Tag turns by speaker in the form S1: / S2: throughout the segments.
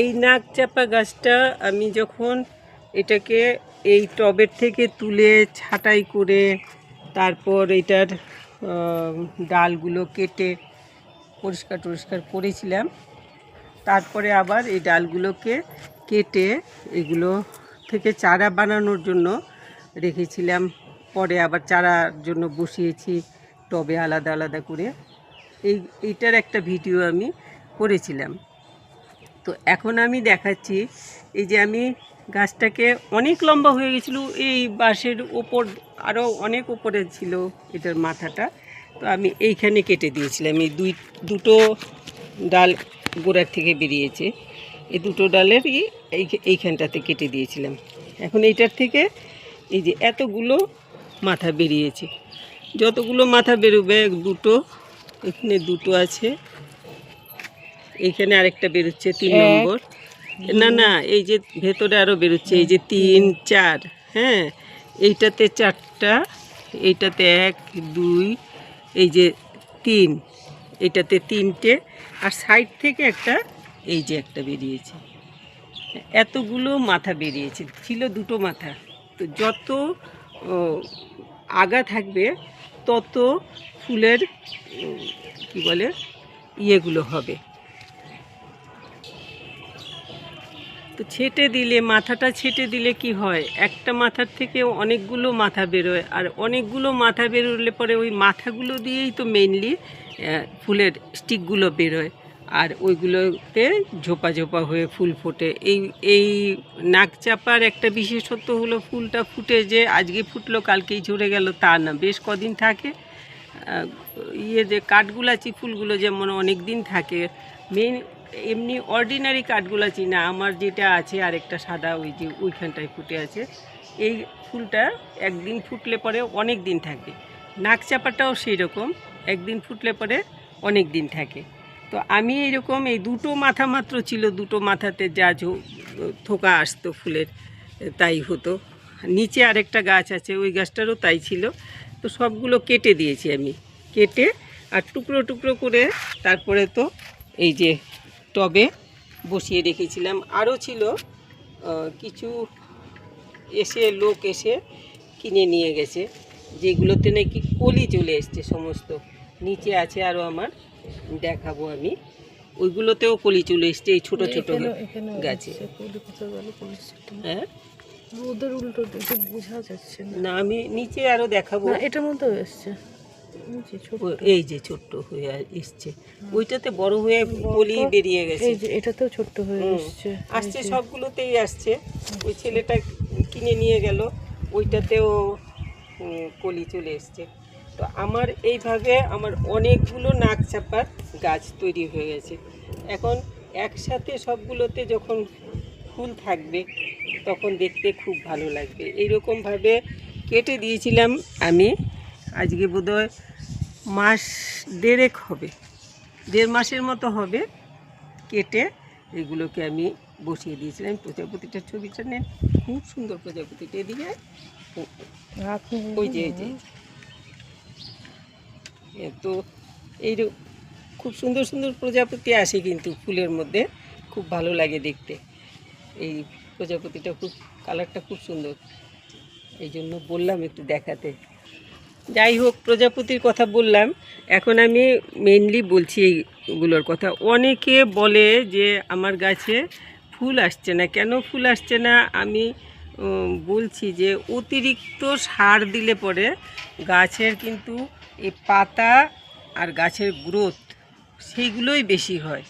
S1: এই নাক চাপা গাছটা আমি যখন এটাকে এই টবের থেকে তুলে ছাঁটাই করে তারপর এটার ডালগুলো কেটে পরিষ্কার টরিষ্কার করেছিলাম, তারপরে আবার এই ডালগুলোকে কেটে এগুলো থেকে চারা বানানোর জন্য রেখেছিলাম। পরে আবার চারার জন্য বসিয়েছি টবে আলাদা আলাদা করে। এই, এইটার একটা ভিডিও আমি করেছিলাম। তো এখন আমি দেখাচ্ছি এই যে আমি গাছটাকে অনেক লম্বা হয়ে গেছিল, এই বাঁশের ওপর আরও অনেক ওপরে ছিল এটার মাথাটা। তো আমি এইখানে কেটে দিয়েছিলাম, এই দুই, দুটো ডাল গোড়ার থেকে বেরিয়েছে। এই দুটো ডালেরই এই, এইখানটাতে কেটে দিয়েছিলাম। এখন এইটার থেকে এই যে এতগুলো মাথা বেরিয়েছে। যতগুলো মাথা বেরোবে, দুটো, এখানে দুটো আছে। এইখানে আরেকটা বেরোচ্ছে তিন নম্বর। না না এই যে ভেতরে আরও বেরোচ্ছে এই যে তিন চার হ্যাঁ এইটাতে চারটা এইটাতে এক দুই এই যে তিন এটাতে তিনটে আর সাইড থেকে একটা এই যে একটা বেরিয়েছে। এতগুলো মাথা বেরিয়েছে ছিল দুটো মাথা। তো যত আগা থাকবে তত ফুলের কি বলে ইয়েগুলো হবে। তো ছেটে দিলে, মাথাটা ছেটে দিলে কি হয়? একটা মাথার থেকে অনেকগুলো মাথা বেরোয়, আর অনেকগুলো মাথা বেরোলে পরে ওই মাথাগুলো দিয়েই তো মেইনলি ফুলের স্টিকগুলো বেরোয়, আর ওইগুলোতে ঝোপা ঝোপা হয়ে ফুল ফোটে। এই এই নাক চাপার একটা বিশেষত্ব হলো ফুলটা ফুটে যে আজকে ফুটলো, কালকেই ঝরে গেল, তা না। বেশ কদিন থাকে ইয়ে যে কাঠগুলাচি ফুলগুলো যেমন অনেক দিন থাকে মেন এমনি অর্ডিনারি কাঠগুলাচি না। আমার যেটা আছে, আরেকটা সাদা ওই যে ওইখানটায় ফুটে আছে। এই ফুলটা একদিন ফুটলে পরে অনেক দিন থাকে। নাক চাপাটাও সেই রকম একদিন ফুটলে পরে অনেক দিন থাকে। তো আমি এইরকম এই দুটো মাথা মাত্র ছিল, দুটো মাথাতে যা থোকা আসতো ফুলের, তাই হতো। নিচে আরেকটা গাছ আছে, ওই গাছটারও তাই ছিল। তো সবগুলো কেটে দিয়েছি আমি। কেটে আর টুকরো টুকরো করে তারপরে তো এই যে টবে বসিয়ে রেখেছিলাম। আরও ছিল কিছু এসে লোক এসে কিনে নিয়ে গেছে যেগুলোতে নাকি কলি চলে এসছে সমস্ত। নিচে আছে আরও আমার দেখাবো আমি। ওইগুলোতেও কলি চলে এসছে এই ছোটো ছোট গাছে। হ্যাঁ?
S2: রোদের উল্টো বোঝা যাচ্ছে না
S1: আমি নিচে আরও দেখাবো।
S2: না এটার মধ্যেও এসছে। ছোট।
S1: এই যে ছোট্ট হয়ে এসছে। ওইটাতে বড় হয়ে বলি বেরিয়ে গেছে।
S2: এই যে এটাতেও ছোট্ট হয়ে। এসছে।
S1: আসছে সবগুলোতেই আসছে। ওই ছেলেটা কিনে নিয়ে গেল। ওইটাতেও কলি চলে এসছে। তো আমার এইভাবে আমার অনেকগুলো নাক চাপার গাছ তৈরি হয়ে গেছে। এখন একসাথে সবগুলোতে যখন ফুল থাকবে তখন দেখতে খুব ভালো লাগবে। এইরকমভাবে কেটে দিয়েছিলাম আমি আজকে বোধহয় মাস দেড়েক হবে। দেড় মাসের মতো হবে কেটে এগুলোকে আমি বসিয়ে দিয়েছিলাম। প্রজাপতিটার ছবিটা নেন। খুব সুন্দর প্রজাপতিটা এদিকে ওই যে যে। তো এই খুব সুন্দর সুন্দর প্রজাপতি আসে কিন্তু ফুলের মধ্যে। খুব ভালো লাগে দেখতে। এই প্রজাপতিটা খুব কালারটা খুব সুন্দর। এই জন্য বললাম একটু দেখাতে। যাই হোক, প্রজাপতির কথা বললাম। এখন আমি মেনলি বলছি এইগুলোর কথা। অনেকে বলে যে, আমার গাছে ফুল আসছে না। কেন ফুল আসছে না? আমি বলছি যে, অতিরিক্ত সার দিলে পরে গাছের কিন্তু এই পাতা আর গাছের গ্রোথ সেইগুলোই বেশি হয়।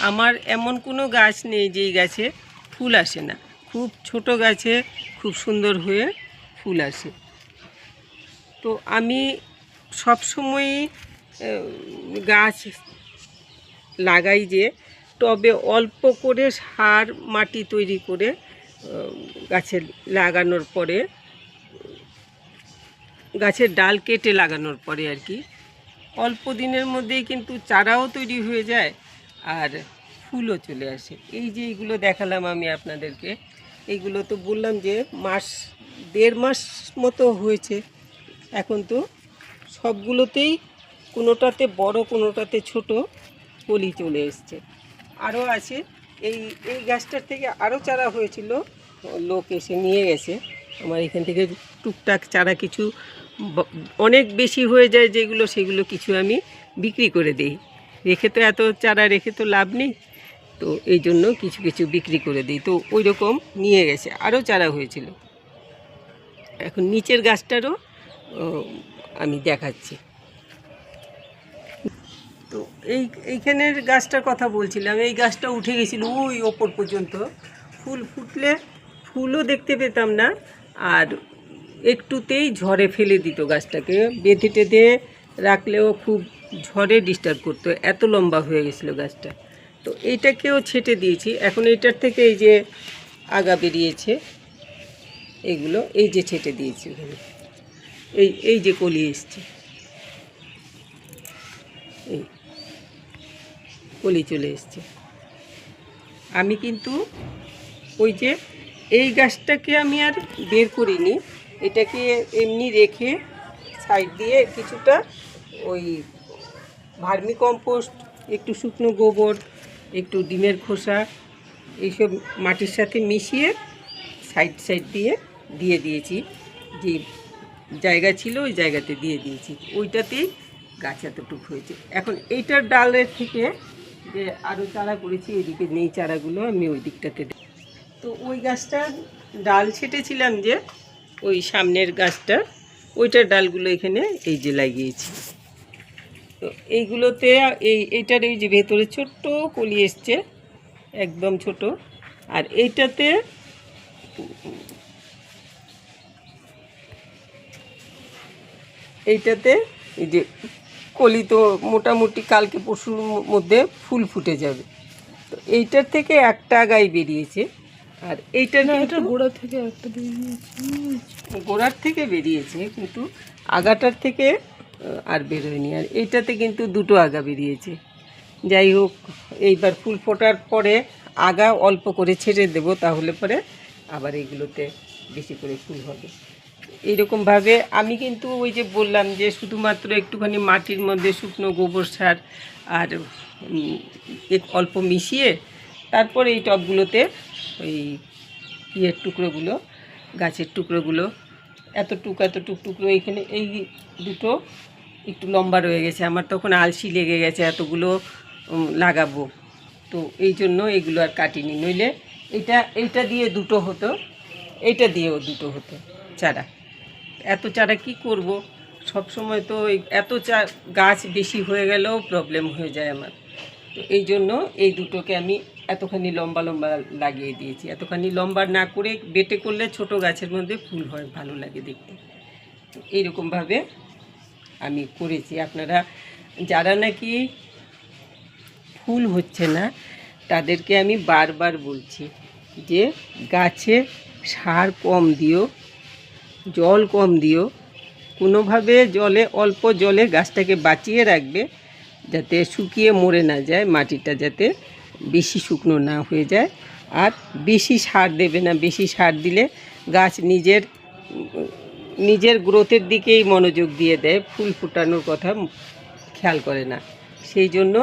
S1: আমার এমন কোনো গাছ নেই যেই গাছে ফুল আসে না। খুব ছোট গাছে খুব সুন্দর হয়ে ফুল আসে। তো আমি সবসময়ই গাছ লাগাই যে টবে অল্প করে সার মাটি তৈরি করে আহ, গাছে লাগানোর পরে গাছের ডাল কেটে লাগানোর পরে আর কি অল্প দিনের মধ্যেই কিন্তু চারাও তৈরি হয়ে যায় আর ফুলও চলে আসে। এই যে এইগুলো দেখালাম আমি আপনাদেরকে এইগুলো তো বললাম যে মাস দেড় মাস মতো হয়েছে। এখন তো সবগুলোতেই কোনোটাতে বড়, কোনোটাতে ছোট কলি চলে এসছে। আরও আছে, এই এই গাছটার থেকে আরও চারা হয়েছিল, লোক এসে নিয়ে গেছে। আমার এখান থেকে টুকটাক চারা কিছু অনেক বেশি হয়ে যায় যেগুলো, সেগুলো কিছু আমি বিক্রি করে দিই। রেখে তো এত চারা, রেখে তো লাভ নেই। তো এই জন্য কিছু কিছু বিক্রি করে দিই। তো ওই রকম নিয়ে গেছে, আরও চারা হয়েছিল। এখন নিচের গাছটারও আমি দেখাচ্ছি। তো এই, এইখানের গাছটার কথা বলছিলাম, এই গাছটা উঠে গেছিল ওই ওপর পর্যন্ত। ফুল ফুটলে ফুলও দেখতে পেতাম না, আর একটুতেই ঝড়ে ফেলে দিত গাছটাকে। বেঁধে টেঁধে রাখলেও খুব ঝড়ে ডিস্টার্ব করতো, এত লম্বা হয়ে গেছিল গাছটা। তো এইটাকেও ছেটে দিয়েছি। এখন এইটার থেকে এই যে আগা বেরিয়েছে, এগুলো এই যে ছেটে দিয়েছি ওখানে। এই এই যে কলি এসছে। এই, কলি চলে এসছে। আমি কিন্তু ওই যে এই গাছটাকে আমি আর বের করিনি। এটাকে এমনি রেখে সাইড দিয়ে কিছুটা ওই ভার্মি কম্পোস্ট, একটু শুকনো গোবর, একটু ডিমের খোসা, এইসব মাটির সাথে মিশিয়ে সাইড সাইড দিয়ে দিয়ে দিয়েছি। যে জায়গা ছিল, ওই জায়গাতে দিয়ে দিয়েছি। ওইটাতেই গাছ এতটুকু হয়েছে। এখন এইটার ডালের থেকে যে আরও চারা করেছি, এদিকে নেই চারাগুলো আমি ওই দিকটাতে। তো ওই গাছটা ডাল ছেটেছিলাম যে, ওই সামনের গাছটা, ওইটার ডালগুলো এখানে এই যে লাগিয়েছি। তো এইগুলোতে এই, এইটার এই যে ভেতরে ছোট্ট কলি এসছে, একদম ছোট। আর এইটাতে এইটাতে এই যে কলি তো মোটামুটি কালকে পরশুর ম- মধ্যে ফুল ফুটে যাবে। তো এইটার থেকে একটা গাই বেরিয়েছে। আর এইটা
S2: না এটা গোড়া থেকে একটা বেরিয়েছে।
S1: গোড়ার থেকে বেরিয়েছে কিন্তু আগাটার থেকে আর বেরোয়নি। আর এইটাতে কিন্তু দুটো আগা বেরিয়েছে। যাই হোক এইবার ফুল ফোটার পরে আগা অল্প করে ছেড়ে দেব তাহলে পরে আবার এইগুলোতে বেশি করে ফুল হবে। এইরকমভাবে আমি কিন্তু ওই যে বললাম যে শুধুমাত্র একটুখানি মাটির মধ্যে শুকনো গোবর সার আর অল্প মিশিয়ে তারপর এই টবগুলোতে ওই ইয়ের টুকরোগুলো, গাছের টুকরোগুলো, এতটুক এতটুক টুকরো এইখানে, এই দুটো একটু লম্বা রয়ে গেছে। আমার তখন আলসি লেগে গেছে এতগুলো লাগাবো। তো এই জন্য এগুলো আর কাটিনি। নইলে এটা, এইটা দিয়ে দুটো হতো। এইটা দিয়েও দুটো হতো। চারা। এত চারা কি করব? সব সময় তো এত চা গাছ বেশি হয়ে গেলেও প্রবলেম হয়ে যায় আমার। তো এই জন্য এই দুটোকে আমি এতখানি লম্বা লম্বা লাগিয়ে দিয়েছি। এতখানি লম্বা না করে বেটে করলে ছোট গাছের মধ্যে ফুল হয়, ভালো লাগে দেখতে। তো এইরকমভাবে আমি করেছি। আপনারা যারা নাকি ফুল হচ্ছে না, তাদেরকে আমি বারবার বলছি যে গাছে সার কম দিও জল কম দিও। কোনোভাবে জলে, অল্প জলে গাছটাকে বাঁচিয়ে রাখবে যাতে শুকিয়ে মরে না যায়, মাটিটা যাতে বেশি শুকনো না হয়ে যায়। আর বেশি সার দেবে না, বেশি সার দিলে গাছ নিজের নিজের গ্রোথের দিকেই মনোযোগ দিয়ে দেয়, ফুল ফুটানোর কথা খেয়াল করে না। সেই জন্য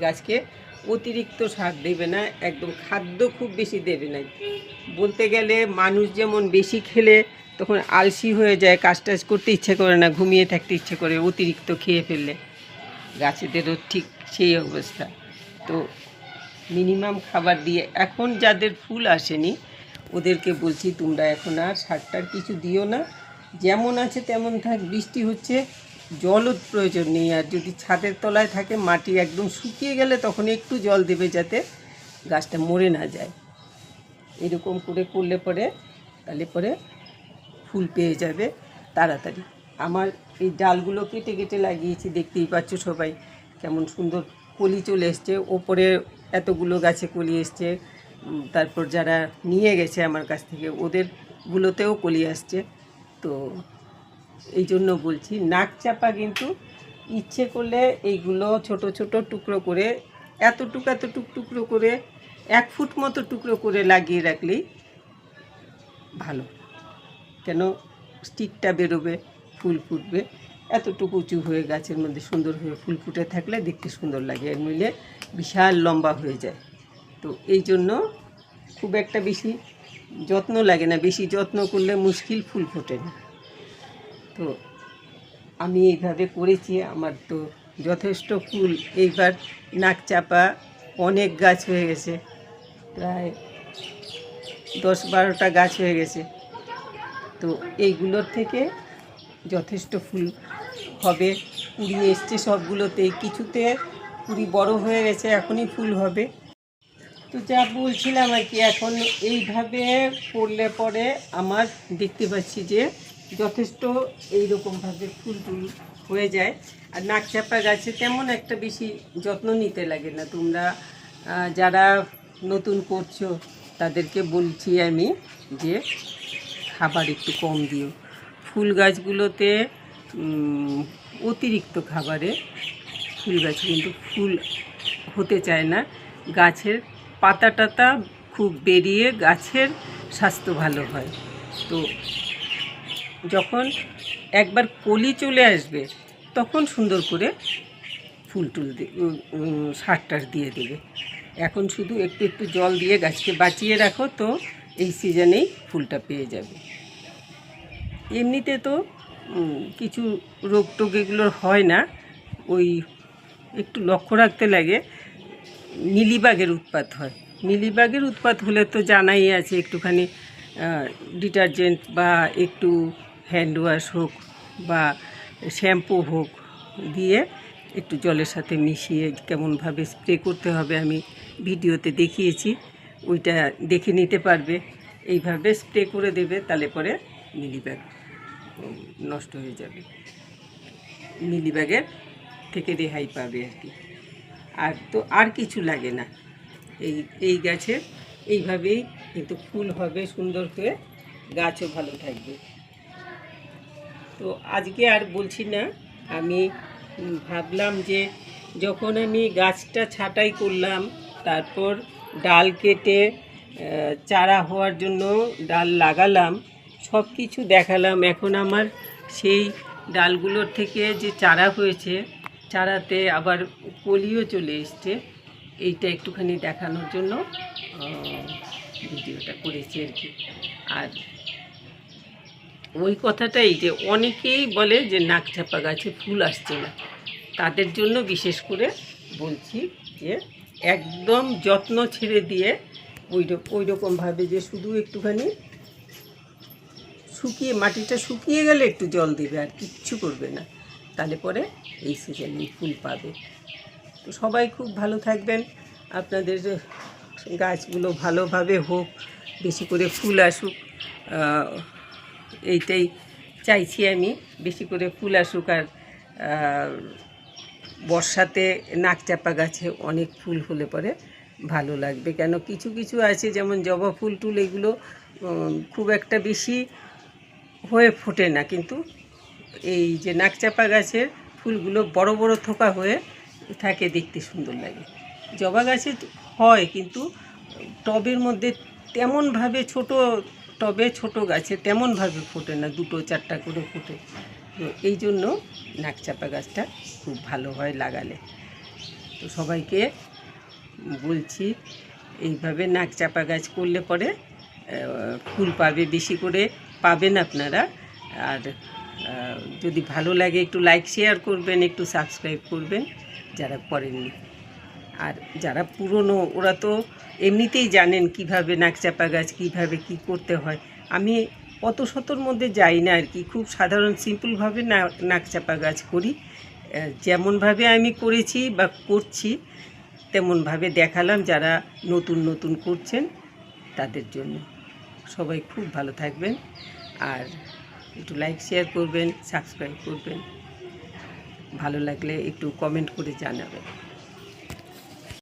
S1: গাছকে অতিরিক্ত সার দেবে না, একদম খাদ্য খুব বেশি দেবে না। বলতে গেলে মানুষ যেমন বেশি খেলে তখন আলসি হয়ে যায়, কাজ টাজ করতে ইচ্ছে করে না, ঘুমিয়ে থাকতে ইচ্ছে করে অতিরিক্ত খেয়ে ফেললে। গাছেদেরও ঠিক সেই অবস্থা। তো মিনিমাম খাবার দিয়ে, এখন যাদের ফুল আসেনি, ওদেরকে বলছি তোমরা এখন আর সারটার কিছু দিও না। যেমন আছে তেমন থাক, বৃষ্টি হচ্ছে, জলও প্রয়োজন নেই। আর যদি ছাদের তলায় থাকে, মাটি একদম শুকিয়ে গেলে তখন একটু জল দেবে যাতে গাছটা মরে না যায়। এরকম করে করলে পরে, তাহলে পরে ফুল পেয়ে যাবে তাড়াতাড়ি। আমার এই ডালগুলো কেটে কেটে লাগিয়েছি, দেখতেই পাচ্ছ সবাই কেমন সুন্দর কলি চলে এসছে। ওপরে এতগুলো গাছে কলি এসছে। তারপর যারা নিয়ে গেছে আমার কাছ থেকে ওদের গুলোতেও কলি আসছে। তো এই জন্য বলছি, নাক চাপা কিন্তু ইচ্ছে করলে এইগুলো ছোট ছোট টুকরো করে, এতটুক এতটুক টুকরো করে, এক ফুট মতো টুকরো করে লাগিয়ে রাখলেই ভালো। কেন স্টিকটা বেরোবে, ফুল ফুটবে। এতটুকু উঁচু হয়ে গাছের মধ্যে সুন্দর হয়ে ফুল ফুটে থাকলে দেখতে সুন্দর লাগে আর নইলে বিশাল লম্বা হয়ে যায়। তো এই জন্য খুব একটা বেশি যত্ন লাগে না, বেশি যত্ন করলে মুশকিল ফুল ফোটে না। তো আমি এইভাবে করেছি, আমার তো যথেষ্ট ফুল। এইবার নাক চাপা অনেক গাছ হয়ে গেছে, প্রায় দশ বারোটা গাছ হয়ে গেছে। তো এইগুলোর থেকে যথেষ্ট ফুল হবে। কুড়ি এসছে সবগুলোতেই। কিছুতে কুড়ি বড় হয়ে গেছে, এখনই ফুল হবে। তো যা বলছিলাম আর কি, এখন এইভাবে করলে পরে আমার দেখতে পাচ্ছি যে যথেষ্ট এইরকমভাবে ফুল টুল হয়ে যায়। আর নাকচাপা গাছে তেমন একটা বেশি যত্ন নিতে লাগে না। তোমরা যারা নতুন করছ, তাদেরকে বলছি আমি যে খাবার একটু কম দিও। ফুল গাছগুলোতে অতিরিক্ত খাবারে ফুল গাছ, কিন্তু ফুল হতে চায় না। গাছের পাতা টাতা খুব বেরিয়ে গাছের স্বাস্থ্য ভালো হয়। তো যখন একবার কলি চলে আসবে, তখন সুন্দর করে ফুল টুল সার টার দিয়ে দেবে। এখন শুধু একটু একটু জল দিয়ে গাছকে বাঁচিয়ে রাখো তো এই সিজনেই ফুলটা পেয়ে যাবে। এমনিতে তো কিছু রোগ টোগ এগুলোর হয় না। ওই একটু লক্ষ্য রাখতে লাগে, মিলিবাগের উৎপাত হয়। মিলিবাগের উৎপাত হলে তো জানাই আছে একটুখানি ডিটারজেন্ট বা একটু হ্যান্ড ওয়াশ হোক বা শ্যাম্পু হোক দিয়ে একটু জলের সাথে মিশিয়ে কেমনভাবে স্প্রে করতে হবে আমি ভিডিওতে দেখিয়েছি। ওইটা দেখে নিতে পারবে। এইভাবে স্প্রে করে দেবে তাহলে পরে মিলিবাগ উম, নষ্ট হয়ে যাবে। মিলিবাগের থেকে রেহাই পাবে আর কি। আর তো আর কিছু লাগে না। এই এই গাছে এইভাবেই কিন্তু ফুল হবে সুন্দর করে গাছও ভালো থাকবে। তো আজকে আর বলছি না আমি ভাবলাম যে যখন আমি গাছটা ছাঁটাই করলাম তারপর ডাল কেটে চারা হওয়ার জন্য ডাল লাগালাম সব কিছু দেখালাম। এখন আমার সেই ডালগুলোর থেকে যে চারা হয়েছে, চারাতে আবার কলিও চলে এসছে। এইটা একটুখানি দেখানোর জন্য ভিডিওটা করেছি আর কি। আর ওই কথাটাই যে অনেকেই বলে যে নাকচাপা গাছে ফুল আসছে না। তাদের জন্য বিশেষ করে বলছি যে একদম যত্ন ছেড়ে দিয়ে ওই ওই রকমভাবে যে শুধু একটুখানি শুকিয়ে, মাটিটা শুকিয়ে গেলে একটু জল দেবে আর কিচ্ছু করবে না। তাহলে পরে এই সিজনে ফুল পাবে। তো সবাই খুব ভালো থাকবেন। আপনাদের গাছগুলো ভালোভাবে হোক, বেশি করে ফুল আসুক এইটাই চাইছি আমি, বেশি করে ফুল আসুক আর বর্ষাতে নাকচাপা গাছে অনেক ফুল হলে পরে ভালো লাগবে। কেন? কিছু কিছু আছে, যেমন জবা ফুল টুল এগুলো খুব একটা বেশি হয়ে ফোটে না। কিন্তু এই যে নাকচাপা গাছের ফুলগুলো বড় বড় থোকা হয়ে থাকে, দেখতে সুন্দর লাগে। জবা গাছে হয়, কিন্তু টবের মধ্যে তেমনভাবে ছোট টবে ছোট গাছে তেমনভাবে ফোটে না, দুটো চারটা করে ফোটে। এই জন্য নাকচাপা গাছটা খুব ভালো হয় লাগালে। তো সবাইকে বলছি, এইভাবে নাকচাপা গাছ করলে পরে ফুল পাবে বেশি করে, পাবেন আপনারা। আর যদি ভালো লাগে একটু লাইক শেয়ার করবেন, একটু সাবস্ক্রাইব করবেন, যারা করেননি। আর যারা পুরনো, ওরা তো এমনিতেই জানেন কীভাবে নাকচাপা গাছ, কীভাবে কি করতে হয়। আমি অত শতর মধ্যে যাই না আর কি। খুব সাধারণ সিম্পলভাবে নাকচাপা গাছ করি। যেমনভাবে আমি করেছি বা করছি, তেমনভাবে দেখালাম যারা নতুন নতুন করছেন তাদের জন্য। সবাই খুব ভালো থাকবেন আর একটু লাইক শেয়ার করবেন সাবস্ক্রাইব করবেন। ভালো লাগলে একটু কমেন্ট করে জানাবেন।